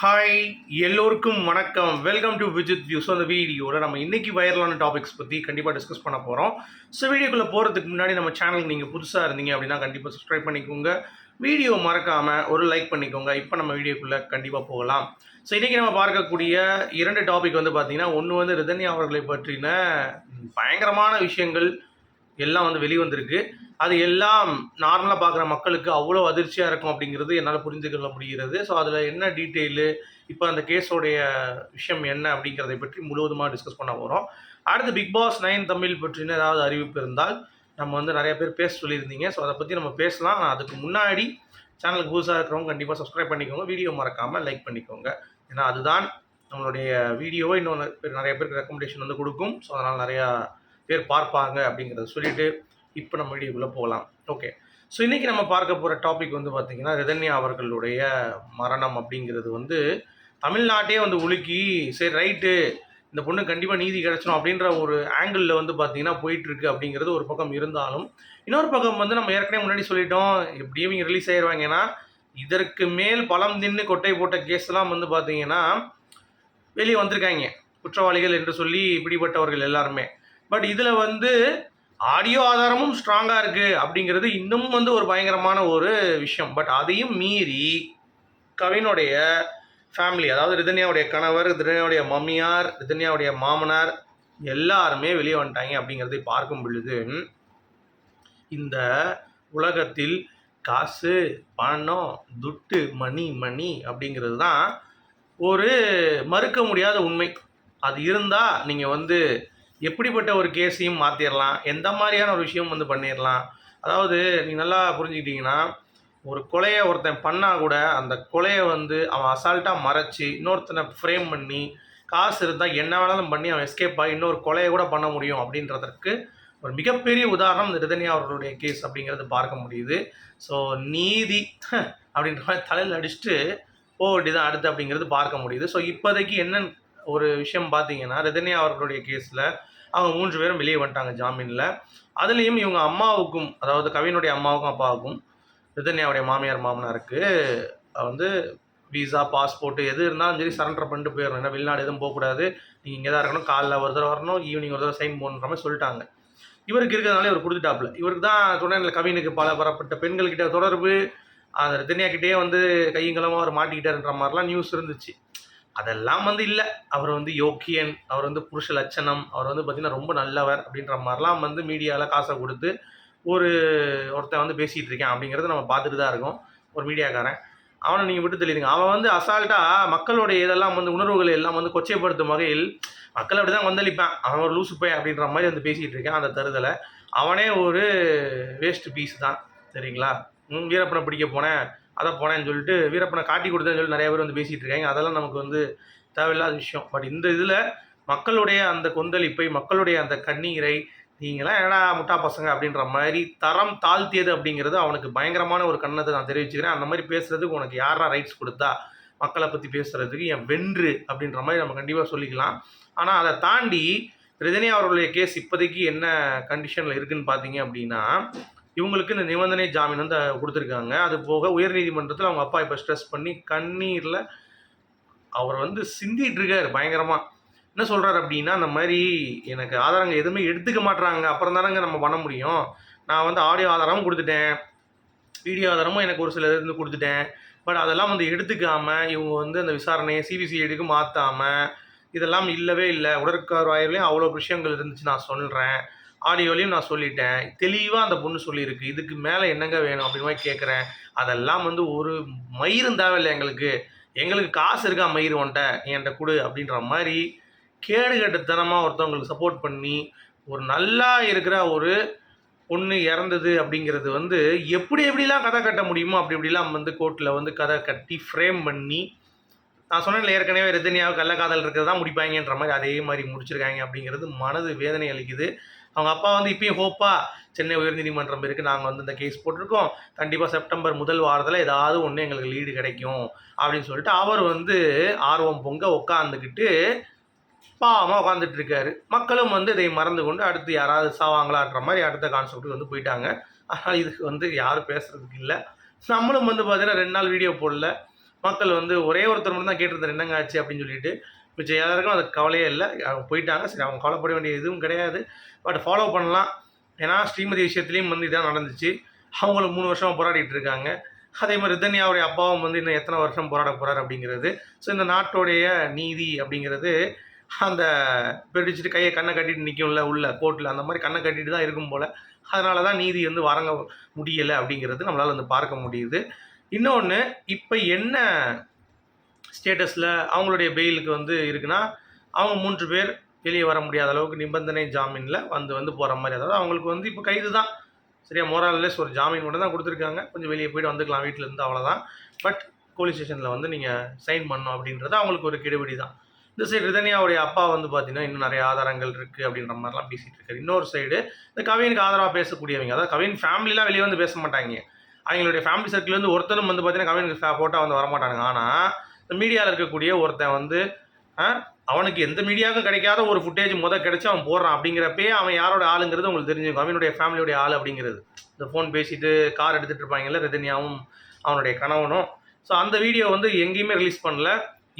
Hi எல்லோருக்கும் வணக்கம். Welcome to Vijith view so அந்த வீடியோவில் நம்ம இன்றைக்கி வைரலான டாபிக்ஸ் பற்றி கண்டிப்பாக டிஸ்கஸ் பண்ண போகிறோம் ஸோ வீடியோக்குள்ளே போகிறதுக்கு முன்னாடி நம்ம சேனலுக்கு நீங்கள் புதுசாக இருந்தீங்க அப்படின்னா கண்டிப்பாக சப்ஸ்கிரைப் பண்ணிக்கோங்க. வீடியோ மறக்காமல் ஒரு லைக் பண்ணிக்கோங்க. இப்போ நம்ம வீடியோக்குள்ளே கண்டிப்பாக போகலாம். ஸோ இன்றைக்கி நம்ம பார்க்கக்கூடிய இரண்டு டாபிக் வந்து பார்த்திங்கன்னா ஒன்று வந்து ரிதன்யா அவர்களை பற்றின பயங்கரமான விஷயங்கள் எல்லாம் வந்து வெளிவந்திருக்கு. அது எல்லாம் நார்மலாக பார்க்குற மக்களுக்கு அவ்வளோ அதிர்ச்சியாக இருக்கும் அப்படிங்கிறது என்னால் புரிந்து கொள்ள முடிகிறது. ஸோ அதில் என்ன டீட்டெயிலு இப்போ அந்த கேஸோடைய விஷயம் என்ன அப்படிங்கிறதை பற்றி முழுவதுமாக டிஸ்கஸ் பண்ண போகிறோம் அடுத்து பிக் பாஸ் நைன் தமிழ் பற்றின ஏதாவது அறிவிப்பு இருந்தால் நம்ம வந்து நிறைய பேர் பேச சொல்லியிருந்தீங்க. ஸோ அதை பற்றி நம்ம பேசலாம். அதுக்கு முன்னாடி சேனலுக்கு புதுசாக இருக்கிறவங்க கண்டிப்பாக சப்ஸ்கிரைப் பண்ணிக்கோங்க. வீடியோ மறக்காமல் லைக் பண்ணிக்கோங்க. ஏன்னா அதுதான் நம்மளுடைய வீடியோவை இன்னும் நிறைய பேருக்கு ரெக்கமெண்டேஷன் வந்து கொடுக்கும். ஸோ அதனால் நிறையா பேர் பார்ப்பாங்க அப்படிங்கிறத சொல்லிட்டு இப்போ நம்ம வீடியோக்குள்ளே போகலாம் ஓகே ஸோ இன்றைக்கி நம்ம பார்க்க போகிற டாபிக் வந்து பார்த்திங்கன்னா ரிதன்யா அவர்களுடைய மரணம் அப்படிங்கிறது வந்து தமிழ்நாட்டே வந்து உலுக்கி சரி ரைட்டு இந்த பொண்ணு கண்டிப்பாக நீதி கிடச்சிடும் அப்படின்ற ஒரு ஆங்கிளில் வந்து பார்த்திங்கன்னா போயிட்டுருக்கு அப்படிங்கிறது ஒரு பக்கம் இருந்தாலும் இன்னொரு பக்கம் வந்து நம்ம ஏற்கனவே முன்னாடி சொல்லிட்டோம் எப்படியும் இவங்க ரிலீஸ் ஆயிடுவாங்கன்னா இதற்கு மேல் பழம் தின்னு கொட்டை போட்ட கேஸ்லாம் வந்து பார்த்தீங்கன்னா வெளியே வந்திருக்காங்க. குற்றவாளிகள் என்று சொல்லி பிடிபட்டவர்கள் எல்லாருமே. பட் இதில் வந்து ஆடியோ ஆதாரமும் ஸ்ட்ராங்காக இருக்குது அப்படிங்கிறது இன்னும் வந்து ஒரு பயங்கரமான ஒரு விஷயம். பட் அதையும் மீறி கவினுடைய ஃபேமிலி அதாவது ரிதன்யாவுடைய கணவர் ரிதன்யாவுடைய மம்மியார் ரிதன்யாவுடைய மாமனார் எல்லாருமே வெளியே வந்துட்டாங்க அப்படிங்கிறதை பார்க்கும் பொழுது இந்த உலகத்தில் காசு பணம் துட்டு மணி மணி அப்படிங்கிறது தான் ஒரு மறுக்க முடியாத உண்மை. அது இருந்தால் நீங்கள் வந்து எப்படிப்பட்ட ஒரு கேஸையும் மாற்றிடலாம் எந்த மாதிரியான ஒரு விஷயம் வந்து பண்ணிடலாம் அதாவது நீங்கள் நல்லா புரிஞ்சுக்கிட்டீங்கன்னா ஒரு கொலையை ஒருத்தன் பண்ணால் கூட அந்த கொலையை வந்து அவன் அசால்ட்டாக மறைச்சி இன்னொருத்தனை ஃப்ரேம் பண்ணி காசு இருந்தால் என்ன வேணாலும் பண்ணி அவன் எஸ்கேப் ஆகி இன்னொரு கொலையை கூட பண்ண முடியும் அப்படின்றதற்கு ஒரு மிகப்பெரிய உதாரணம் இந்த ரிதன்யா அவர்களுடைய கேஸ் அப்படிங்கிறது பார்க்க முடியுது. ஸோ நீதி அப்படின்ற மாதிரி தலையில் அடிச்சுட்டு போக வேண்டியதான் அடுத்து அப்படிங்கிறது பார்க்க முடியுது. ஸோ இப்போதைக்கு என்ன ஒரு விஷயம் பார்த்தீங்கன்னா ரிதன்யா அவர்களுடைய கேஸில் அவங்க மூன்று பேரும் வெளியே வந்துட்டாங்க ஜாமீனில். அதுலேயும் இவங்க அம்மாவுக்கும் அதாவது கவினுடைய அம்மாவுக்கும் அப்பாவுக்கும் ரிதன்யாவுடைய மாமியார் மாமனாருக்கு வந்து விசா பாஸ்போர்ட் எது இருந்தாலும் சரி சரண்டர் பண்ணிட்டு போயிடணும். ஏன்னா வெளிநாடு எதுவும் போகக்கூடாது. நீங்கள் இங்கே தான் இருக்கணும் காலைல ஒரு தடவை வரணும் ஈவினிங் ஒரு தடவை சைன் போகணுன்ற மாதிரி சொல்லிட்டாங்க. இவருக்கு இருக்கிறதுனால இவர் கொடுத்துட்டாப்புல. இவருக்கு தான் சொன்னேன் கவினுக்கு பல பரப்பட்ட பெண்கள்கிட்ட தொடர்பு அந்த ரிதன்யா கிட்டேயே வந்து கையங்கலமாக அவர் மாட்டிக்கிட்டாருன்ற மாதிரிலாம் நியூஸ் இருந்துச்சு. அதெல்லாம் வந்து இல்லை. அவர் வந்து யோக்கியன் அவர் வந்து புருஷ லட்சணம் அவர் வந்து பார்த்திங்கன்னா ரொம்ப நல்லவர் அப்படின்ற மாதிரிலாம் வந்து மீடியாவில் காசை கொடுத்து ஒரு ஒருத்தன் வந்து பேசிகிட்டு இருக்கேன் அப்படிங்கிறத நம்ம பார்த்துட்டு தான் இருக்கோம். ஒரு மீடியாக்காரன். அவனை நீங்கள் விட்டு தெளிதுங்க அவன் வந்து அசால்ட்டாக மக்களுடைய இதெல்லாம் வந்து உணர்வுகளை எல்லாம் வந்து கொச்சைப்படுத்தும் வகையில் மக்கள் அப்படி தான் வந்தளிப்பான் அவன் ஒரு லூசு பையன் அப்படின்ற மாதிரி வந்து பேசிகிட்டு இருக்கேன் அந்த தருதலை. அவனே ஒரு வேஸ்ட் பீஸ் தான். சரிங்களா? வீரப்பனை பிடிக்க போனேன். அதை போனேன்னு சொல்லிட்டு வீரப்பனை காட்டி கொடுத்தேன்னு சொல்லி நிறைய பேர் வந்து பேசிகிட்டு இருக்காங்க. அதெல்லாம் நமக்கு வந்து தேவையில்லாத விஷயம். பட் இந்த இதில் மக்களுடைய அந்த கொந்தளிப்பை மக்களுடைய அந்த கண்ணீரை நீங்களாம் என்னடா முட்டா பசங்க அப்படின்ற மாதிரி தரம் தாழ்த்தியது அப்படிங்கிறது அவனுக்கு பயங்கரமான ஒரு கண்ணத்தை நான் தெரிவிச்சுக்கிறேன். அந்த மாதிரி பேசுகிறதுக்கு உனக்கு யாரா ரைட்ஸ் கொடுத்தா? மக்களை பற்றி பேசுகிறதுக்கு என் வென்று அப்படின்ற மாதிரி நம்ம கண்டிப்பாக சொல்லிக்கலாம். ஆனால் அதை தாண்டி ரஜினி அவர்களுடைய கேஸ் இப்போதைக்கு என்ன கண்டிஷனில் இருக்குன்னு பார்த்தீங்க அப்படின்னா இவங்களுக்கு இந்த நிபந்தனை ஜாமீன் வந்து கொடுத்துருக்காங்க. அது போக உயர்நீதிமன்றத்தில் அவங்க அப்பா இப்போ ஸ்ட்ரெஸ் பண்ணி கண்ணீரில் அவர் வந்து சிந்திட்டு இருக்கார் பயங்கரமாக என்ன சொல்கிறார் அப்படின்னா அந்த மாதிரி எனக்கு ஆதாரங்கள் எதுவுமே எடுத்துக்க மாட்றாங்க. அப்புறம் தானங்க நம்ம பண்ண முடியும். நான் வந்து ஆடியோ ஆதாரமும் கொடுத்துட்டேன். வீடியோ ஆதாரமும் எனக்கு ஒரு சில இருந்து கொடுத்துட்டேன். பட் அதெல்லாம் வந்து எடுத்துக்காமல் இவங்க வந்து அந்த விசாரணையை சிபிசிஐடிக்கு மாற்றாமல் இதெல்லாம் இல்லவே இல்லை. உடற்கார் வாயிலையும் அவ்வளோ விஷயங்கள் இருந்துச்சு நான் சொல்கிறேன் ஆடியோலையும் நான் சொல்லிட்டேன். தெளிவாக அந்த பொண்ணு சொல்லியிருக்கு. இதுக்கு மேலே என்னங்க வேணும் அப்படின்னு மாதிரி கேட்குறேன் அதெல்லாம் வந்து ஒரு மயிரும் தேவையில்லை எங்களுக்கு. எங்களுக்கு காசு இருக்கா மயிறு ஒன்ட்ட நீ என்கிட்ட கொடு அப்படின்ற மாதிரி கேடு கட்டுத்தனமாக ஒருத்தவங்களுக்கு சப்போர்ட் பண்ணி ஒரு நல்லா இருக்கிற ஒரு பொண்ணு இறந்தது அப்படிங்கிறது வந்து எப்படி எப்படிலாம் கதை கட்ட முடியுமோ அப்படி இப்படிலாம் வந்து கோர்ட்டில் வந்து கதை கட்டி ஃப்ரேம் பண்ணி நான் சொன்னேன்ல ஏற்கனவே ரஜினியாவை கள்ளக்காதல் இருக்கிறது தான் முடிப்பாங்கன்ற மாதிரி அதே மாதிரி முடிச்சிருக்காங்க அப்படிங்கிறது மனது வேதனை அளிக்குது. அவங்க அப்பா வந்து இப்பயும் ஹோப்பா சென்னை உயர்நீதிமன்றம் இருக்குது நாங்கள் வந்து இந்த கேஸ் போட்டிருக்கோம். கண்டிப்பாக செப்டம்பர் முதல் வாரத்தில் ஏதாவது ஒன்று எங்களுக்கு லீடு கிடைக்கும் அப்படின்னு சொல்லிட்டு அவர் வந்து ஆர்வம் பொங்க உட்காந்துக்கிட்டு பாவமாக உட்காந்துட்டு இருக்காரு மக்களும் வந்து இதை மறந்து கொண்டு அடுத்து யாராவது சாவாங்களான்ற மாதிரி அடுத்த கான்செப்ட் வந்து போயிட்டாங்க. ஆனால் இதுக்கு வந்து யாரும் பேசுறதுக்கு இல்லை. நம்மளும் வந்து பார்த்தீங்கன்னா ரெண்டு நாள் வீடியோ போடல. மக்கள் வந்து ஒரே ஒருத்தர் மட்டும் தான் கேட்டிருந்தார் என்னங்க ஆச்சு? அப்படின்னு சொல்லிட்டு. மிச்சம் யாருக்கும் அது கவலையே இல்லை. அவங்க போயிட்டாங்க. சரி அவங்க கவலைப்பட வேண்டிய எதுவும் கிடையாது. பட் ஃபாலோ பண்ணலாம். ஏன்னா ஸ்ரீமதி விஷயத்துலேயும் வந்து இதான் நடந்துச்சு. அவங்களும் மூணு வருஷமாக போராடிட்டு இருக்காங்க. அதே மாதிரி ரிதன்யாவுடைய அப்பாவும் வந்து இன்னும் எத்தனை வருஷம் போராட போகிறார் அப்படிங்கிறது. ஸோ இந்த நாட்டோடைய நீதி அப்படிங்கிறது அந்த பிடிச்சிட்டு கையை கண்ணை கட்டிட்டு நிற்கும்ல உள்ள கோர்ட்டில் அந்த மாதிரி கண்ணை கட்டிட்டு தான் இருக்கும் போல். அதனால தான் நீதி வந்து வழங்க முடியலை அப்படிங்கிறது நம்மளால் வந்து பார்க்க முடியுது. இன்னொன்று இப்போ என்ன ஸ்டேட்டஸில் அவங்களுடைய பெயிலுக்கு வந்து இருக்குன்னா அவங்க மூன்று பேர் வெளியே வர முடியாத அளவுக்கு நிபந்தனை ஜாமீனில் வந்து வந்து போகிற மாதிரி. அதாவது அவங்களுக்கு வந்து இப்போ கைது தான். சரியா மோரல்லெஸ் ஒரு ஜாமீன் மட்டும் தான் கொடுத்துருக்காங்க. கொஞ்சம் வெளியே போய்ட்டு வந்துக்கலாம் வீட்டில் இருந்து அவ்வளோதான் பட் போலீஸ் ஸ்டேஷனில் வந்து நீங்கள் சைன் பண்ணோம் அப்படின்றது அவங்களுக்கு ஒரு கெடுபிடி தான். இந்த சைடு ரிதனியாவுடைய அப்பா வந்து பார்த்தீங்கன்னா இன்னும் நிறைய ஆதாரங்கள் இருக்குது அப்படின்ற மாதிரிலாம் பேசிகிட்டு இருக்காரு. இன்னொரு சைடு இந்த கவினுக்கு ஆதரவாக பேசக்கூடியவங்க அதாவது கவின் ஃபேமிலிலாம் வெளியே வந்து பேச மாட்டாங்க. அவங்களுடைய ஃபேமிலி சர்க்கிள் வந்து ஒருத்தரும் வந்து பார்த்தீங்கன்னா கவினுக்கு ஃபோட்டோ வந்து வரமாட்டானுங்க. ஆனால் இந்த மீடியாவில் இருக்கக்கூடிய ஒருத்தன் வந்து அவனுக்கு எந்த மீடியாவுக்கும் கிடைக்காத ஒரு ஃபுட்டேஜ் முத கிடைச்சு அவன் போடுறான் அப்படிங்கிறப்பே அவன் யாரோட ஆளுங்கிறது உங்களுக்கு தெரிஞ்சுக்கும். அவனுடைய ஃபேமிலியோடைய ஆள் அப்படிங்கிறது. இந்த ஃபோன் பேசிட்டு கார் எடுத்துகிட்டு இருப்பாங்கல்ல ரஜினியாவும் அவனுடைய கணவனும். ஸோ அந்த வீடியோ வந்து எங்கேயுமே ரிலீஸ் பண்ணல.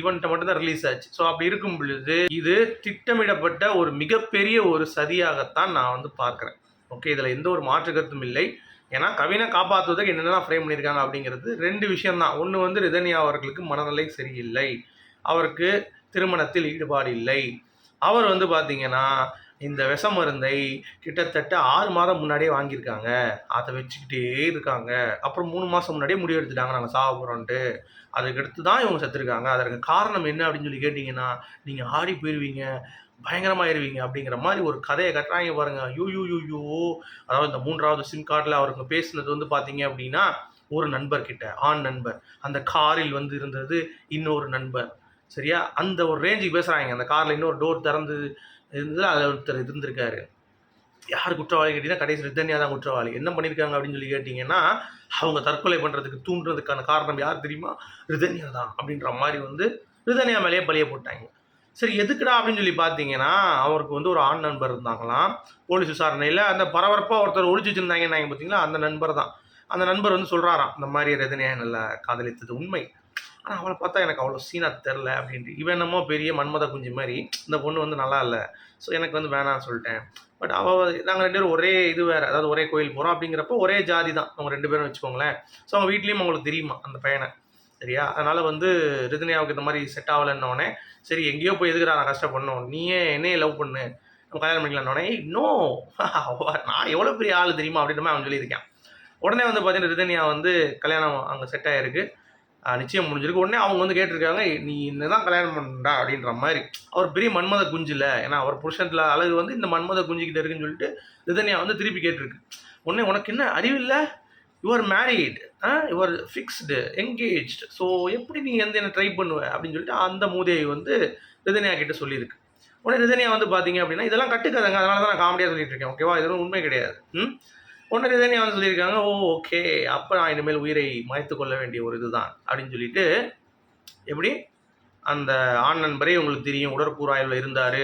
இவன்கிட்ட மட்டும்தான் ரிலீஸ் ஆச்சு. ஸோ அப்படி இருக்கும் பொழுது இது திட்டமிடப்பட்ட ஒரு மிகப்பெரிய ஒரு சதியாகத்தான் நான் வந்து பார்க்குறேன். ஓகே இதில் எந்த ஒரு மாற்று கருத்தும் இல்லை. ஏன்னா கவினை காப்பாற்றுவதற்கு என்னென்னலாம் ஃப்ரேம் பண்ணியிருக்காங்க அப்படிங்கிறது ரெண்டு விஷயம்தான். ஒன்று வந்து ரிதன்யா அவர்களுக்கு மனநிலை சரியில்லை. அவருக்கு திருமணத்தில் ஈடுபாடு இல்லை. அவர் வந்து பார்த்தீங்கன்னா இந்த விஷ மருந்தை கிட்டத்தட்ட ஆறு மாதம் முன்னாடியே வாங்கியிருக்காங்க. அதை வச்சுக்கிட்டே இருக்காங்க. அப்புறம் மூணு மாதம் முன்னாடியே முடிவு எடுத்துட்டாங்க. நாங்கள் சாக போகிறோன்ட்டு அதுக்கடுத்து தான் இவங்க செத்துருக்காங்க. அதற்கு காரணம் என்ன அப்படின்னு சொல்லி கேட்டிங்கன்னா நீங்கள் ஆடி போயிடுவீங்க பயங்கரமாயிருவீங்க அப்படிங்கிற மாதிரி ஒரு கதையை கட்டுறாங்க பாருங்க. யூ யூ யூ யூ அதாவது இந்த மூன்றாவது சிம் கார்டில் அவருங்க பேசுனது வந்து பார்த்தீங்க அப்படின்னா ஒரு நண்பர்கிட்ட ஆண் நண்பர். அந்த காரில் வந்து இருந்தது இன்னொரு நண்பர். சரியா? அந்த ஒரு ரேஞ்சுக்கு பேசுகிறாங்க அந்த காரில் இன்னொரு டோர் திறந்து இருந்தது அதில் ஒருத்தர் இருந்திருக்காரு. யார் குற்றவாளி கேட்டிங்கன்னா கடைசி ரிதன்யா தான் குற்றவாளி. என்ன பண்ணியிருக்காங்க அப்படின்னு சொல்லி கேட்டிங்கன்னா அவங்க தற்கொலை பண்ணுறதுக்கு தூண்டுறதுக்கான காரணம் யார் தெரியுமா? ரிதன்யா தான் அப்படின்ற மாதிரி வந்து ரிதன்யா மேலேயே பழிய போட்டாங்க. சரி எதுக்குடா அப்படின்னு சொல்லி பார்த்தீங்கன்னா அவருக்கு வந்து ஒரு ஆண் நண்பர் இருந்தாங்களாம். போலீஸ் விசாரணையில் அந்த பரபரப்பாக ஒருத்தர் ஒழிச்சு வச்சுருந்தாங்கன்னாங்க பார்த்தீங்களா? அந்த நண்பர் தான் அந்த நண்பர் வந்து சொல்கிறாராம் இந்த மாதிரி ரஜினியா நல்லா காதலித்தது உண்மை. ஆனால் அவளை பார்த்தா எனக்கு அவ்வளோ சீனாக தெரில அப்படின்ட்டு. இவன் என்னமோ பெரிய மன்மத குஞ்சு மாதிரி இந்த பொண்ணு வந்து நல்லா இல்லை. ஸோ எனக்கு வந்து வேணாம்னு சொல்லிட்டேன். பட் அவள் நாங்கள் ரெண்டு பேரும் ஒரே இது வேறு அதாவது ஒரே கோயில் போகிறோம் அப்படிங்கிறப்போ ஒரே ஜாதி தான். அவங்க ரெண்டு பேரும் வச்சுக்கோங்களேன். ஸோ அவங்க வீட்லேயும் அவங்களுக்கு தெரியுமா அந்த பையனை? சரியா? அதனால் வந்து ரிதன்யாவுக்கு இந்த மாதிரி செட் ஆகலைன்னொடனே சரி எங்கேயோ போய் எதுக்குடா நான் கஷ்டப்படணும்? நீயே என்னையே லவ் பண்ணு. நம்ம கல்யாணம் பண்ணிக்கலான்னொடனே இன்னும் நான் எவ்வளோ பெரிய ஆள் தெரியுமா? அப்படின்ற மாதிரி அவன் சொல்லியிருக்கேன். உடனே வந்து பார்த்தீங்கன்னா ரிதன்யா வந்து கல்யாணம் அங்கே செட் ஆகிருக்கு நிச்சயம் முடிஞ்சிருக்கு. உடனே அவங்க வந்து கேட்டிருக்காங்க நீ என்ன தான் கல்யாணம் பண்ணடா அப்படின்ற மாதிரி. அவர் பெரிய மன்மத குஞ்சு இல்லை. ஏன்னா அவர் புருஷன்ல அழகு வந்து இந்த மன்மத குஞ்சுக்கிட்ட இருக்குன்னு சொல்லிட்டு ரிதன்யா வந்து திருப்பி கேட்டிருக்கு. உடனே உனக்கு என்ன அறிவில்லை you're married you're fixed engaged so எப்படி நீ வந்து என்ன ட்ரை பண்ணுவ? அப்படின்னு சொல்லிட்டு அந்த மூதேவி வந்து ரிதனியா கிட்ட சொல்லியிருக்கு. உடனே ரிதனியா வந்து பார்த்தீங்க அப்படின்னா இதெல்லாம் கட்டுக்காதங்க. அதனால தான் நான் காமெடியாக சொல்லிட்டு இருக்கேன் ஓகேவா இதெல்லாம் உண்மை கிடையாது. ம்? உடனே ரிதனியா வந்து சொல்லியிருக்காங்க ஓ ஓகே அப்போ நான் இனிமேல் உயிரை மாய்த்து கொள்ள வேண்டிய ஒரு இதுதான். அப்படின்னு சொல்லிட்டு எப்படி? அந்த ஆண் நண்பரே உங்களுக்கு தெரியும் உடற்கூறாய்வில் இருந்தார்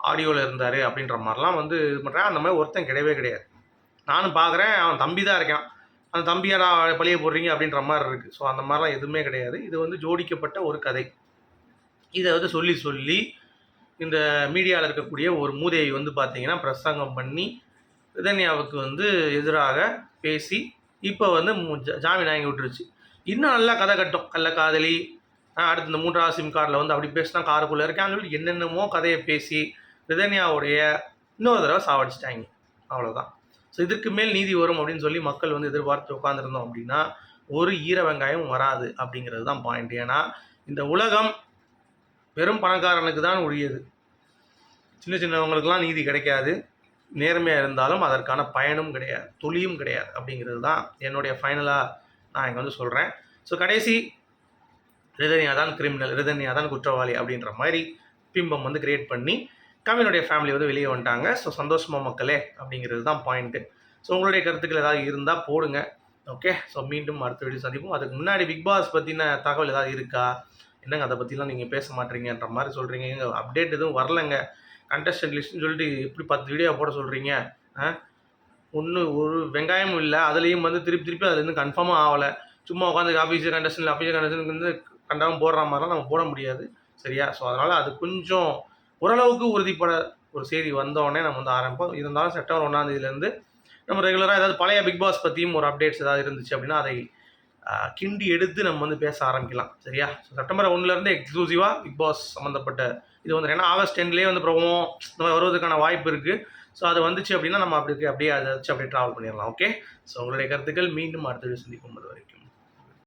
ஆடியோவில் இருந்தார் அப்படின்ற மாதிரிலாம் வந்து இது பண்ணுறேன் அந்த மாதிரி ஒருத்தன் கிடையவே கிடையாது. நானும் பார்க்குறேன் அவன் தம்பி தான் இருக்கான். அந்த தம்பியை நான் பழிய போடுறீங்க அப்படின்ற மாதிரி இருக்குது ஸோ அந்த மாதிரிலாம் எதுவுமே கிடையாது. இது வந்து ஜோடிக்கப்பட்ட ஒரு கதை. இதை வந்து சொல்லி சொல்லி இந்த மீடியாவில் இருக்கக்கூடிய ஒரு மூதேவி வந்து பார்த்தீங்கன்னா பிரசங்கம் பண்ணி இதன்யாவுக்கு வந்து எதிராக பேசி இப்போ வந்து ஜா- ஜாமீன் வாங்கி விட்டுருச்சு. இன்னும் நல்லா கதை கட்டும். கள்ள காதலி அடுத்து இந்த மூன்றாவது சிம் கார்டில் வந்து அப்படி பேசினா காருக்குள்ளே இருக்கான்னு சொல்லி என்னென்னமோ கதையை பேசி ரிதன்யாவுடைய இன்னொரு தடவை சாவடிச்சிட்டாங்க. அவ்வளோதான் ஸோ இதுக்கு மேல் நீதி வரும் அப்படின்னு சொல்லி மக்கள் வந்து எதிர்பார்த்து உட்காந்துருந்தோம் அப்படின்னா ஒரு ஈர வெங்காயம் வராது அப்படிங்கிறது தான் பாயிண்ட் ஏன்னா இந்த உலகம் வெறும் பணக்காரனுக்கு தான் உரியது. சின்ன சின்னவங்களுக்கெல்லாம் நீதி கிடைக்காது. நேர்மையாக இருந்தாலும் அதற்கான பயனும் கிடையாது துளியும் கிடையாது அப்படிங்கிறது தான் என்னுடைய ஃபைனலாக நான் இங்கே வந்து சொல்கிறேன் ஸோ கடைசி ரிதனியா தான் கிரிமினல் ரிதன்யா தான் குற்றவாளி அப்படின்ற மாதிரி பிம்பம் வந்து கிரியேட் பண்ணி கவினுடைய ஃபேமிலி வந்து வெளியே வந்துட்டாங்க. ஸோ சந்தோஷமா மக்களே அப்படிங்கிறது தான் பாயிண்ட்டு ஸோ உங்களுடைய கருத்துக்கள் ஏதாவது இருந்தால் போடுங்க. ஓகே ஸோ மீண்டும் அடுத்த வீடியோ சந்திப்போம். அதுக்கு முன்னாடி பிக் பாஸ் பற்றின தகவல் ஏதாவது இருக்கா? என்னங்க அதை பற்றிலாம் நீங்கள் பேச மாட்டீங்கன்ற மாதிரி சொல்கிறீங்க எங்கள் அப்டேட் எதுவும் வரலங்க. கண்டஸ்டன்ட் லிஸ்ட்னு சொல்லிட்டு எப்படி பத்து வீடியோ போட சொல்கிறீங்க ஆ? ஒன்று ஒரு வெங்காயமும் இல்லை. அதுலேயும் வந்து திருப்பி திருப்பி அதுலேருந்து கன்ஃபார்மாக ஆகலை. சும்மா உட்காந்து ஆஃபீஸர் கண்டஸ்டன் ஆஃபீஸர் கண்டஸ்டன் வந்து கண்டாமல் போடுற மாதிரிலாம் நம்ம போட முடியாது. சரியா? ஸோ அதனால் அது கொஞ்சம் ஓரளவுக்கு உறுதிப்பட ஒரு செய்தி வந்தோடனே நம்ம வந்து ஆரம்பிப்போம். இருந்தாலும் செப்டம்பர் ஒன்றாம் தேதியிலேருந்து நம்ம ரெகுலராக ஏதாவது பழைய பிக் பாஸ் பற்றியும் ஒரு அப்டேட்ஸ் ஏதாவது இருந்துச்சு அப்படின்னா அதை கிண்டி எடுத்து நம்ம வந்து பேச ஆரம்பிக்கலாம். சரியா? ஸோ செப்டம்பர் ஒன்றுலேருந்து எக்ஸ்க்ளூசிவாக பிக் பாஸ் சம்மந்தப்பட்ட இது வந்து ஏன்னா ஆகஸ்ட் டென்லேயே வந்து ப்ரோமோ இந்த மாதிரி வருவதற்கான வாய்ப்பு இருக்குது ஸோ அது வந்துச்சு அப்படின்னா நம்ம அப்படி அப்படியே அதை வச்சு அப்படியே ட்ராவல் பண்ணிடலாம். ஓகே ஸோ உங்களுடைய கருத்துக்கள் மீண்டும் அடுத்த சந்திக்கும் போது வரைக்கும்.